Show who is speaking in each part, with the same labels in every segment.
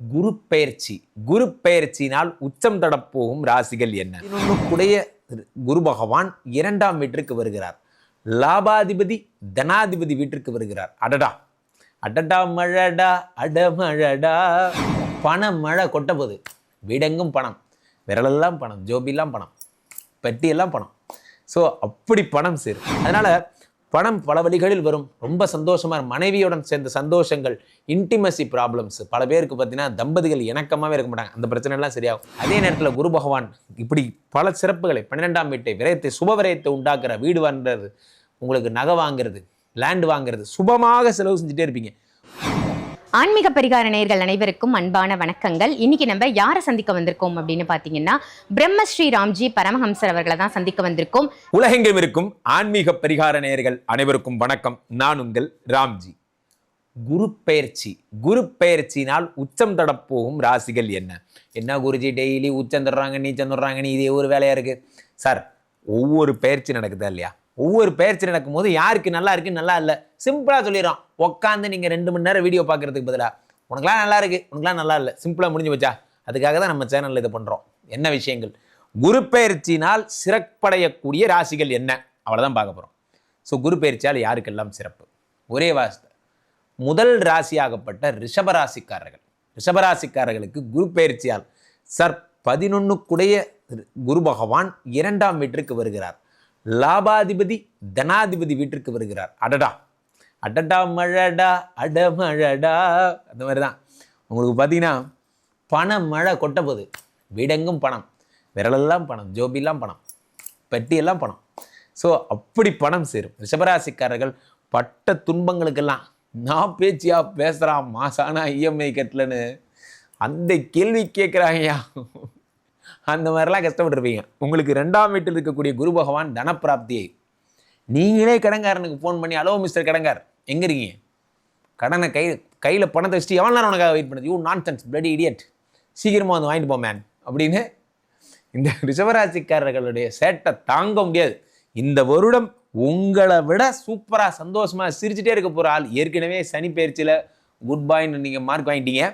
Speaker 1: குரு பெயர்ச்சி குரு பெயர்ச்சியினால் உச்சம் தடப்போகும் ராசிகள் என்ன? இன்னொன்னுக்குடைய குரு பகவான் இரண்டாம் வீட்டிற்கு வருகிறார். லாபாதிபதி தனாதிபதி வீட்டிற்கு வருகிறார். அடடா. அடடா மழடா அடமழடா பணம் மழை கொட்ட போகுது வீடெங்கும் பணம். விரலெல்லாம் பணம். ஜோபிலாம் பணம். பெட்டியெல்லாம் பணம். ஸோ அப்படி பணம் சேரும். அதனால பணம் பல வழிகளில் வரும். ரொம்ப சந்தோஷமாக மனைவியுடன் சேர்ந்த சந்தோஷங்கள் இன்டிமசி ப்ராப்ளம்ஸ் பல பேருக்கு பார்த்தீங்கன்னா தம்பதிகள் இணக்கமாகவே இருக்க மாட்டாங்க. அந்த பிரச்சனைலாம் சரியாகும். அதே நேரத்தில் குரு பகவான் இப்படி பல சிறப்புகளை பன்னிரெண்டாம் வீட்டை விரயத்தை சுப விரயத்தை உண்டாக்குற வீடு வாங்குறது உங்களுக்கு நகை வாங்குறது லேண்ட் வாங்குறது சுபமாக செலவு செஞ்சுட்டே இருப்பீங்க.
Speaker 2: ஆன்மீக பரிகார நேயர்கள் அனைவருக்கும் அன்பான வணக்கங்கள். இன்னைக்கு நம்ம யாரை சந்திக்க வந்திருக்கோம் அப்படின்னு பார்த்தீங்கன்னா பிரம்மஸ்ரீ ராம்ஜி பரமஹம்சர் அவர்களை தான் சந்திக்க வந்திருக்கோம்.
Speaker 1: உலகெங்கும் இருக்கும் ஆன்மீக பரிகார நேயர்கள் அனைவருக்கும் வணக்கம். நான் உங்கள் ராம்ஜி. குரு பெயர்ச்சி. குரு பெயர்ச்சினால் உச்சம் தடப்போகும் ராசிகள் என்ன? என்ன குருஜி டெய்லி உச்சம் தொடர்றாங்க நீச்சம் தர்றாங்க நீ இதே ஒரு வேலையா இருக்கு. சார் ஒவ்வொரு பயிற்சி நடக்குதா இல்லையா? ஒவ்வொரு பயிற்சி நடக்கும்போது யாருக்கு நல்லா இருக்கு நல்லா இல்லை சிம்பிளாக சொல்லிடுறோம் உட்காந்து நீங்கள் ரெண்டு மணி நேரம் வீடியோ பார்க்கறதுக்கு பதிலாக உனக்குலாம் நல்லா இருக்கு உனக்குலாம் நல்லா இல்லை சிம்பிளாக முடிஞ்சு வச்சா அதுக்காக தான் நம்ம சேனலில் இதை பண்ணுறோம் என்ன விஷயங்கள்? குரு பயிற்சினால் சிறப்படையக்கூடிய ராசிகள் என்ன? அவ்வளோதான் பார்க்க போகிறோம் ஸோ குரு பெயர்ச்சியால் யாருக்கெல்லாம் சிறப்பு? ஒரே வாசத்தை முதல் ராசியாகப்பட்ட ரிஷபராசிக்காரர்கள். ரிஷபராசிக்காரர்களுக்கு குரு பெயர்ச்சியால் சார் பதினொன்னுக்குடைய குரு பகவான் இரண்டாம் வீட்டிற்கு வருகிறார். லாபாதிபதி தனாதிபதி வீட்டிற்கு வருகிறார். அடடா. அடடா மழடா அடமழடா. அந்த மாதிரி தான் உங்களுக்கு பார்த்தீங்கன்னா பண மழை கொட்ட போகுது. வீடெங்கும் பணம். விரலெல்லாம் பணம். ஜோபிலாம் பணம். பெட்டியெல்லாம் பணம். ஸோ அப்படி பணம் சேரும். ரிஷபராசிக்காரர்கள் பட்ட துன்பங்களுக்கெல்லாம் நான் பேச்சியா பேசுகிறான் மாசானா இஎம்ஐ கட்டலன்னு அந்த கேள்வி கேட்குறாங்கய்யா அந்த மாதிரிலாம் கஷ்டப்பட்டுருப்பீங்க. உங்களுக்கு ரெண்டாம் வீட்டில் இருக்கக்கூடிய குரு பகவான் தனப்பிராப்தியை. நீங்களே கடன்காரனுக்கு ஃபோன் பண்ணி ஹலோ மிஸ்டர் கடங்கார் எங்கே இருக்கீங்க? கடனை கை கையில் பணத்தை வச்சுட்டு எவ்வளோ நேரம் உனக்காக வெயிட் பண்ணுது யூ நான் சென்ஸ் பிளடி இடியட் சீக்கிரமாக வந்து வாங்கிட்டு போ மேன் அப்படின்னு இந்த ரிஷபராசிக்காரர்களுடைய சேட்டை தாங்க முடியாது. இந்த வருடம் உங்களை விட சூப்பராக சந்தோஷமாக சிரிச்சுட்டே இருக்க போகிற ஆள் ஏற்கனவே சனி பயிற்சியில் குட் பாய்ன்னு நீங்கள் மார்க் வாங்கிட்டீங்க.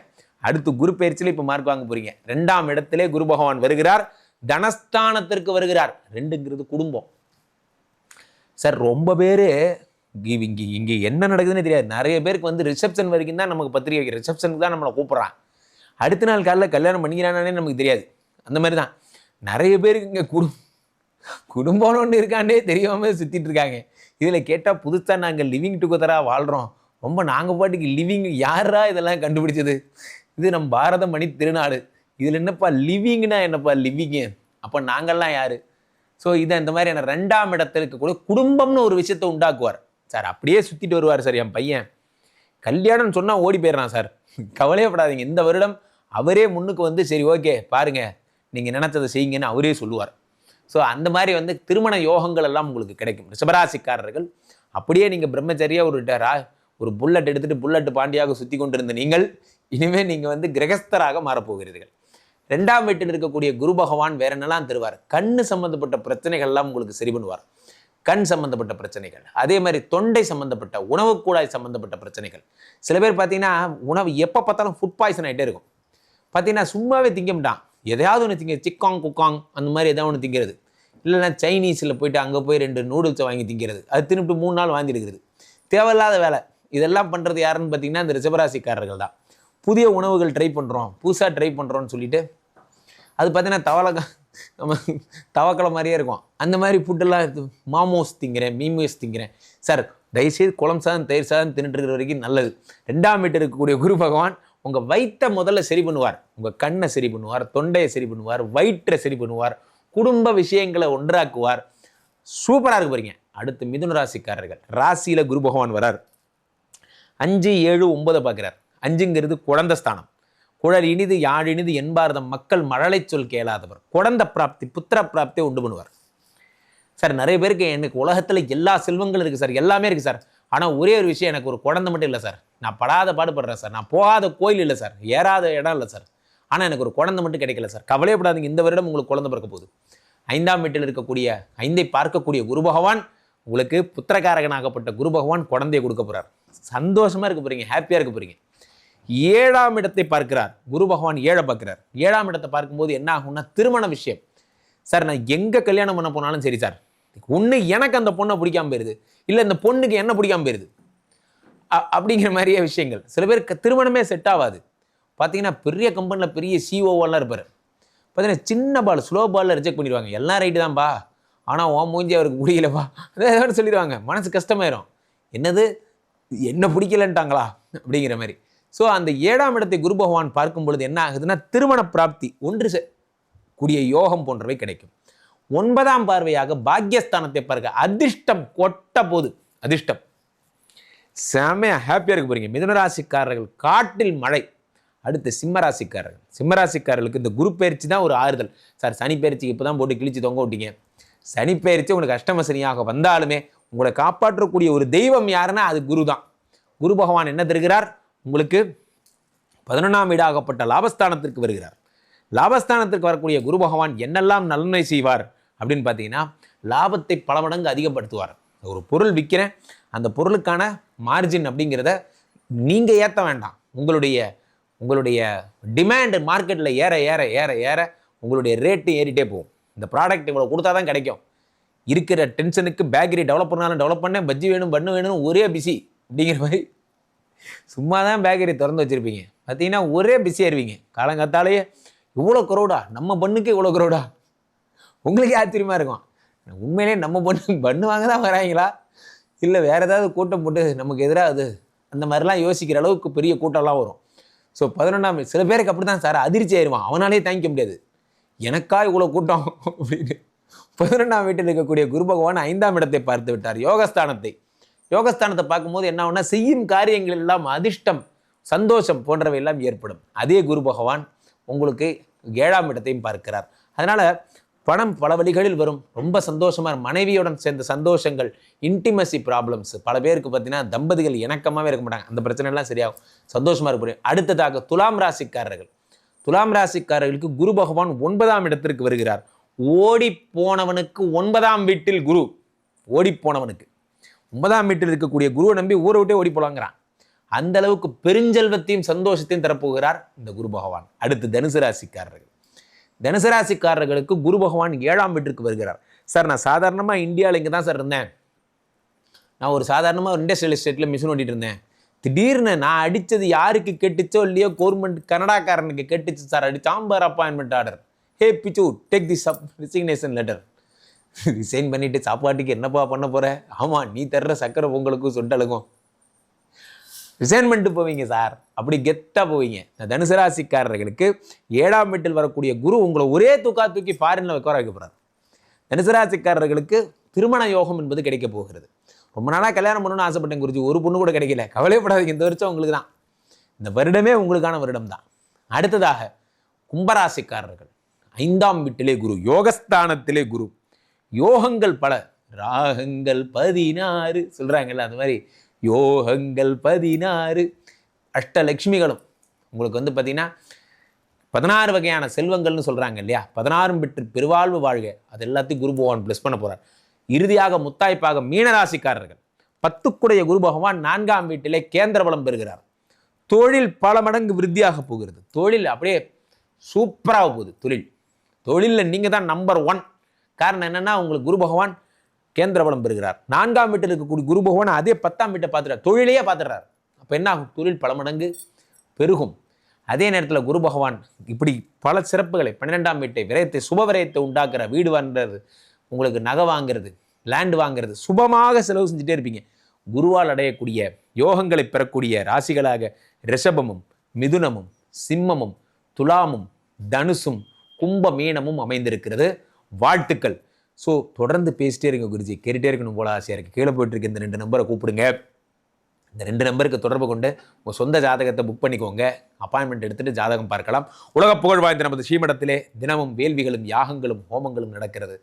Speaker 1: அடுத்து குரு பயிற்சியில் இப்போ மார்க் வாங்க போகிறீங்க ரெண்டாம் இடத்திலே குரு பகவான் வருகிறார். தனஸ்தானத்திற்கு வருகிறார். ரெண்டுங்கிறது குடும்பம். சார் ரொம்ப பேர் இங்கே இங்கே என்ன நடக்குதுன்னு தெரியாது. நிறைய பேருக்கு வந்து ரிசப்ஷன் வரைக்கும் தான் நமக்கு பத்திரிகை வைக்கிற ரிசப்ஷனுக்கு தான் நம்மளை கூப்பிட்றான் அடுத்த நாள் காலைல கல்யாணம் பண்ணிக்கிறானே நமக்கு தெரியாது. அந்த மாதிரி தான். நிறைய பேருக்கு இங்கே குடும் குடும்பம்னு ஒன்று இருக்காண்டே தெரியாமல் சுற்றிட்டு இருக்காங்க. இதில் கேட்டால் புதுசாக நாங்கள் லிவிங் டுகெதராக வாழ்கிறோம் ரொம்ப நாங்கள் பாட்டுக்கு லிவிங் யாரா இதெல்லாம் கண்டுபிடிச்சது? இது நம்ம பாரத மணி திருநாடு. இதில் என்னப்பா லிவிங்னா என்னப்பா லிவிங்கு அப்போ நாங்கள்லாம் யார்? ஸோ இதை இந்த மாதிரியான ரெண்டாம் இடத்துல இருக்கக்கூடிய குடும்பம்னு ஒரு விஷயத்தை உண்டாக்குவார். சார் அப்படியே சுற்றிட்டு வருவார் சார் என் பையன். கல்யாணம்னு சொன்னால் ஓடி போயிடுறான் சார். கவலையப்படாதீங்க. இந்த வருடம் அவரே முன்னுக்கு வந்து சரி ஓகே பாருங்கள் நீங்கள் நினச்சதை செய்யுங்கன்னு அவரே சொல்லுவார். ஸோ அந்த மாதிரி வந்து திருமண யோகங்கள் எல்லாம் உங்களுக்கு கிடைக்கும். ரிஷபராசிக்காரர்கள் அப்படியே நீங்கள் பிரம்மச்சரியாக ஒரு டரா ஒரு புல்லட் எடுத்துட்டு புல்லட் பாண்டியாக சுற்றி கொண்டிருந்த நீங்கள் இனிமேல் நீங்கள் வந்து கிரகஸ்தராக மாறப்போகிறீர்கள். ரெண்டாம் வீட்டில் இருக்கக்கூடிய குரு பகவான் வேற என்னெல்லாம் தருவார்? கண் சம்பந்தப்பட்ட பிரச்சனைகள்லாம் உங்களுக்கு சரி பண்ணுவார். கண் சம்பந்தப்பட்ட பிரச்சனைகள் அதே மாதிரி தொண்டை சம்பந்தப்பட்ட உணவு கூடாய் சம்பந்தப்பட்ட பிரச்சனைகள். சில பேர் பார்த்தீங்கன்னா உணவு எப்போ பார்த்தாலும் ஃபுட் பாய்சன் ஆகிட்டே இருக்கும். பார்த்தீங்கன்னா சும்மாவே திங்கம்ட்டான் எதையாவது ஒன்று திங்க சிக்காங் குக்காங் அந்த மாதிரி எதாவது ஒன்று திங்கிறது. இல்லைன்னா சைனீஸில் போயிட்டு அங்கே போய் ரெண்டு நூடுல்ஸை வாங்கி திங்கிறது. அது திருப்பிட்டு மூணு நாள் வாங்கி எடுக்கிறது தேவையில்லாத வேலை. இதெல்லாம் பண்ணுறது யாருன்னு பார்த்தீங்கன்னா இந்த ரிஷபராசிக்காரர்கள் தான். புதிய உணவுகள் ட்ரை பண்ணுறோம் புதுசாக ட்ரை பண்ணுறோன்னு சொல்லிட்டு அது பார்த்தீங்கன்னா தவளை நம்ம தவக்கலை மாதிரியே இருக்கும். அந்த மாதிரி ஃபுட்டெல்லாம் மாமோஸ் திங்கிறேன் மீமோஸ் திங்கிறேன். சார் தயவுசெய்து குளம் சாதம் தயிர் சாதம் தின்னுட்டு இருக்கிற வரைக்கும் நல்லது. ரெண்டாம் வீட்டு இருக்கக்கூடிய குரு பகவான் உங்கள் வயிற்றை முதல்ல சரி பண்ணுவார். உங்கள் கண்ணை சரி பண்ணுவார் தொண்டையை சரி பண்ணுவார் வயிற்றை சரி பண்ணுவார் குடும்ப விஷயங்களை ஒன்றாக்குவார். சூப்பராக இருக்கு பாருங்க. அடுத்து மிதுன ராசிக்காரர்கள் ராசியில் குரு பகவான் வரார். அஞ்சு ஏழு ஒன்பதை பார்க்குறார். அஞ்சுங்கிறது குழந்த ஸ்தானம். குழல் இனிது யாழ் இனிது என்பார்தம் மக்கள் மழலை சொல் கேளாதவர். குழந்த பிராப்தி புத்திர பிராப்தியை உண்டு பண்ணுவார். சார் நிறைய பேருக்கு எனக்கு உலகத்தில் எல்லா செல்வங்களும் இருக்குது சார். எல்லாமே இருக்குது சார். ஆனால் ஒரே ஒரு விஷயம் எனக்கு ஒரு குழந்தை மட்டும் இல்லை சார். நான் படாத பாடுபடுறேன் சார். நான் போகாத கோயில் இல்லை சார். ஏறாத இடம் இல்லை சார். ஆனால் எனக்கு ஒரு குழந்தை மட்டும் கிடைக்கல சார். கவலையப்படாதீங்க. இந்த வருடம் உங்களுக்கு குழந்தை பிறக்க போகுது. ஐந்தாம் வீட்டில் இருக்கக்கூடிய ஐந்தை பார்க்கக்கூடிய குரு பகவான் உங்களுக்கு புத்திரகாரகனாகப்பட்ட குரு பகவான் குழந்தையை கொடுக்க போறார். சந்தோஷமாக இருக்க போகிறீங்க ஹாப்பியாக இருக்க போகிறீங்க ஏழாம் இடத்தை பார்க்கிறார். குரு பகவான் ஏழை பார்க்கிறார். ஏழாம் இடத்தை பார்க்கும்போது என்ன ஆகும்னா திருமண விஷயம். சார் நான் எங்கே கல்யாணம் பண்ண போனாலும் சரி சார் ஒன்று எனக்கு அந்த பொண்ணை பிடிக்காம போயிருது. இல்லை இந்த பொண்ணுக்கு என்ன பிடிக்காம போயிருது. அ- அப்படிங்கிற மாதிரியே விஷயங்கள். சில பேருக்கு திருமணமே செட் ஆகாது. பார்த்தீங்கன்னா பெரிய கம்பெனியில் பெரிய சிஓஓலாம் இருப்பார். பார்த்தீங்கன்னா சின்ன பால் ஸ்லோ பாலில் ரிஜெக்ட் பண்ணிடுவாங்க. எல்லாம் ரைட்டு தான்ப்பா ஆனால் உன் மூஞ்சி அவருக்கு பிடிக்கலப்பா அதான் சொல்லிடுவாங்க மனசு கஷ்டமாயிரும். என்னது? என்ன பிடிக்கலன்ட்டாங்களா? அப்படிங்கிற மாதிரி. ஸோ அந்த ஏழாம் இடத்தை குரு பகவான் பார்க்கும் பொழுது என்ன ஆகுதுன்னா திருமண பிராப்தி ஒன்று கூடிய யோகம் போன்றவை கிடைக்கும். ஒன்பதாம் பார்வையாக பாக்யஸ்தானத்தை பார்க்க அதிர்ஷ்டம் கொட்ட போது அதிர்ஷ்டம். செமையா ஹாப்பியாக இருக்க போறீங்க. மிதனராசிக்காரர்கள் காட்டில் மழை. அடுத்து சிம்மராசிக்காரர்கள். சிம்மராசிக்காரர்களுக்கு இந்த குரு பயிற்சி தான் ஒரு ஆறுதல். சார் சனி பயிற்சிக்கு இப்போ தான் போட்டு கிழிச்சு தொங்க விட்டீங்க. சனி பயிற்சி உங்களுக்கு அஷ்டம சனியாக வந்தாலுமே உங்களை காப்பாற்றக்கூடிய ஒரு தெய்வம் யாருன்னா அது குரு தான் குரு பகவான் என்ன தருகிறார்? உங்களுக்கு பதினொன்றாம் வீடாகப்பட்ட லாபஸ்தானத்திற்கு வருகிறார். லாபஸ்தானத்திற்கு வரக்கூடிய குரு பகவான் என்னெல்லாம் நன்மை செய்வார் அப்படின்னு பார்த்தீங்கன்னா லாபத்தை பல மடங்கு அதிகப்படுத்துவார். ஒரு பொருள் விற்கிறேன் அந்த பொருளுக்கான மார்ஜின் அப்படிங்கிறத நீங்கள் ஏற்ற வேண்டாம். உங்களுடைய உங்களுடைய டிமாண்டு மார்க்கெட்டில் ஏற ஏற ஏற ஏற உங்களுடைய ரேட்டு ஏறிட்டே போகும். இந்த ப்ராடக்ட் இவ்வளோ கொடுத்தா தான் கிடைக்கும். இருக்கிற டென்ஷனுக்கு பேக்கரி டெவலப் பண்ணாலும் டெவலப் பண்ணேன் பஜ்ஜி வேணும் பண்ணு வேணும்னு ஒரே பிஸி அப்படிங்கிற மாதிரி சும்மா தான் பேக்கரி திறந்து வச்சுருப்பீங்க. பார்த்தீங்கன்னா ஒரே பிஸியாக இருவீங்க காலங்காத்தாலேயே இவ்வளோ குறவுடா நம்ம பண்ணுக்கு இவ்வளோ குறவுடா உங்களுக்கே ஆச்சரியமாக இருக்கும்? உண்மையிலே நம்ம பண்ணு பண்ணு வாங்க தான் வராங்களா? இல்லை வேறு ஏதாவது கூட்டம் போட்டு நமக்கு எதிராக அது? அந்த மாதிரிலாம் யோசிக்கிற அளவுக்கு பெரிய கூட்டம்லாம் வரும். ஸோ பதினொன்றாம் சில பேருக்கு அப்படி தான் சார் அதிர்ச்சி ஆயிடுவான் அவனாலே தாங்கிக்க முடியாது. எனக்கா இவ்வளோ கூட்டம்? அப்படின்னு பதினொன்றாம் வீட்டில் இருக்கக்கூடிய குரு பகவான் ஐந்தாம் இடத்தை பார்த்து விட்டார் யோகஸ்தானத்தை. யோகஸ்தானத்தை பார்க்கும்போது என்ன ஆகுனா செய்யும் காரியங்கள் எல்லாம் அதிர்ஷ்டம் சந்தோஷம் போன்றவை எல்லாம் ஏற்படும். அதே குரு பகவான் உங்களுக்கு ஏழாம் இடத்தையும் பார்க்கிறார். அதனால் பணம் பல வழிகளில் வரும். ரொம்ப சந்தோஷமாக மனைவியுடன் சேர்ந்த சந்தோஷங்கள் இன்டிமசி ப்ராப்ளம்ஸ் பல பேருக்கு பார்த்தீங்கன்னா தம்பதிகள் இணக்கமாகவே இருக்க மாட்டாங்க. அந்த பிரச்சனைலாம் சரியாகும். சந்தோஷமாக இருக்க முடியும். அடுத்ததாக துலாம் ராசிக்காரர்கள். துலாம் ராசிக்காரர்களுக்கு குரு பகவான் ஒன்பதாம் இடத்திற்கு வருகிறார். ஓடி போனவனுக்கு ஒன்பதாம் வீட்டில் குரு. ஓடி போனவனுக்கு. ஒன்பதாம் வீட்டில் இருக்கக்கூடிய குருவை நம்பி ஊரை விட்டே ஓடி போலாங்கிறான். அந்த அளவுக்கு பெருஞ்செல்வத்தையும் சந்தோஷத்தையும் தரப்போகிறார் இந்த குரு பகவான். அடுத்து தனுசு ராசிக்காரர்கள். தனுசு ராசிக்காரர்களுக்கு குரு பகவான் ஏழாம் வீட்டிற்கு வருகிறார். சார் நான் சாதாரணமாக இந்தியாவில் இங்கே தான் சார் இருந்தேன். நான் ஒரு சாதாரணமாக இண்டஸ்ட்ரியல் எஸ்டேட்டில் மிஷின் ஓட்டிகிட்டு இருந்தேன். திடீர்னு நான் அடித்தது யாருக்கு கெட்டுச்சோ இல்லையோ கவர்மெண்ட் கனடாக்காரனுக்கு கெட்டுச்சு சார். அடித்தான் sambar appointment order hey Pichu take the sub resignation letter resign பண்ணிட்டு சாப்பாட்டுக்கு என்னப்பா பண்ண போற? ஆமாம் நீ தர்ற சக்கரை பொங்கலுக்கும் சுண்டலுக்கும். ரிசைன் பண்ணிட்டு போவீங்க சார். அப்படி கெத்தாக போவீங்க. இந்த தனுசு ராசிக்காரர்களுக்கு ஏழாம் வீட்டில் வரக்கூடிய குரு உங்களை ஒரே தூக்கா தூக்கி ஃபாரினில் உட்கார வைக்க போகிறார் தனுசு ராசிக்காரர்களுக்கு திருமண யோகம் என்பது கிடைக்க போகிறது. ரொம்ப நாளாக கல்யாணம் பண்ணணும்னு ஆசைப்பட்டேன் குருஜி. ஒரு பொண்ணு கூட கிடைக்கல. கவலைப்படாதீங்க இந்த வருஷம் உங்களுக்கு தான். இந்த வருடமே உங்களுக்கான வருடம் தான். அடுத்ததாக கும்பராசிக்காரர்கள். ஐந்தாம் வீட்டிலே குரு யோகஸ்தானத்திலே குரு. யோகங்கள் பல. ராகங்கள் பதினாறு. சொல்கிறாங்கல்ல அந்த மாதிரி. யோகங்கள் பதினாறு. அஷ்டலக்ஷ்மிகளும். உங்களுக்கு வந்து பார்த்தீங்கன்னா பதினாறு வகையான செல்வங்கள்னு சொல்கிறாங்க இல்லையா? பதினாறும் பெற்று பெருவாழ்வு வாழ்க. அது எல்லாத்தையும் குரு பகவான் ப்ளஸ் பண்ண போகிறார் இறுதியாக முத்தாய்ப்பாக மீனராசிக்காரர்கள். பத்துக்குடைய குரு பகவான் நான்காம் வீட்டிலே கேந்திர பலம் பெறுகிறார். தொழில் பல மடங்கு விருத்தியாக போகிறது. தொழில் அப்படியே சூப்பராக போகுது தொழில். தொழிலில் நீங்கள் தான் நம்பர் ஒன் காரணம் என்னன்னா உங்களுக்கு குரு பகவான் கேந்திர பலம் பெறுகிறார். நான்காம் வீட்டில் இருக்கக்கூடிய குரு பகவான் அதே பத்தாம் வீட்டை பார்த்துறார் தொழிலையே பார்த்துடுறார். அப்போ என்ன ஆகும்? தொழில் பல மடங்கு பெருகும். அதே நேரத்தில் குரு பகவான் இப்படி பல சிறப்புகளை பன்னிரெண்டாம் வீட்டை விரயத்தை சுப விரயத்தை உண்டாக்குற வீடு வாங்குறது உங்களுக்கு நகை வாங்குறது லேண்ட் வாங்குறது சுபமாக செலவு செஞ்சுட்டே இருப்பீங்க. குருவால் அடையக்கூடிய யோகங்களை பெறக்கூடிய ராசிகளாக ரிஷபமும் மிதுனமும் சிம்மமும் துலாமும் தனுசும் கும்ப மீனமும் அமைந்திருக்கிறது. வாழ்த்துக்கள். ஸோ தொடர்ந்து பேசிட்டே இருங்க குருஜி. கேட்டுட்டே இருக்கணும் போல ஆசையாக இருக்குது கீழே போயிட்டு இருக்க இந்த ரெண்டு நம்பரை கூப்பிடுங்க. இந்த ரெண்டு நம்பருக்கு தொடர்பு கொண்டு உங்கள் சொந்த ஜாதகத்தை புக் பண்ணிக்கோங்க. அப்பாயின்மெண்ட் எடுத்துட்டு ஜாதகம் பார்க்கலாம். உலக புகழ் வாய்ந்த நமது ஸ்ரீமடத்திலே தினமும் வேள்விகளும் யாகங்களும் ஹோமங்களும் நடக்கிறது.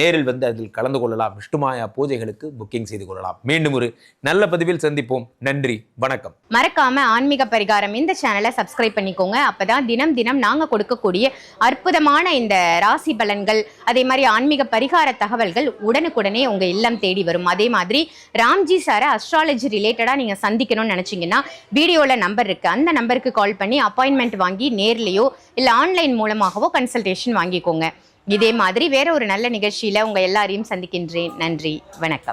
Speaker 1: நேரில் வந்து அதில் கலந்து கொள்ளலாம். விஷ்ணுமாயா பூஜைகளுக்கு புக்கிங் செய்து கொள்ளலாம். மீண்டும் ஒரு நல்ல பதிவில் சந்திப்போம். நன்றி வணக்கம்.
Speaker 2: மறக்காம ஆன்மீக பரிகாரம் இந்த சேனலை சப்ஸ்கிரைப் பண்ணிக்கோங்க. அப்பதான் தினம் தினம் நாங்க கொடுக்கக்கூடிய அற்புதமான இந்த ராசி பலன்கள் அதே மாதிரி ஆன்மீக பரிகார தகவல்கள் உடனுக்குடனே உங்க இல்லம் தேடி வரும். அதே மாதிரி ராம்ஜி சாரை அஸ்ட்ராலஜி ரிலேட்டடா நீங்க சந்திக்கணும்னு நினைச்சீங்கன்னா வீடியோல நம்பர் இருக்கு. அந்த நம்பருக்கு கால் பண்ணி பண்ணி அப்பாயின்மெண்ட் வாங்கி நேர்லேயோ இல்லை ஆன்லைன் மூலமாகவோ கன்சல்டேஷன் வாங்கிக்கோங்க. இதே மாதிரி வேற ஒரு நல்ல நிகழ்ச்சியில் உங்கள் எல்லாரையும் சந்திக்கின்றேன். நன்றி. வணக்கம்.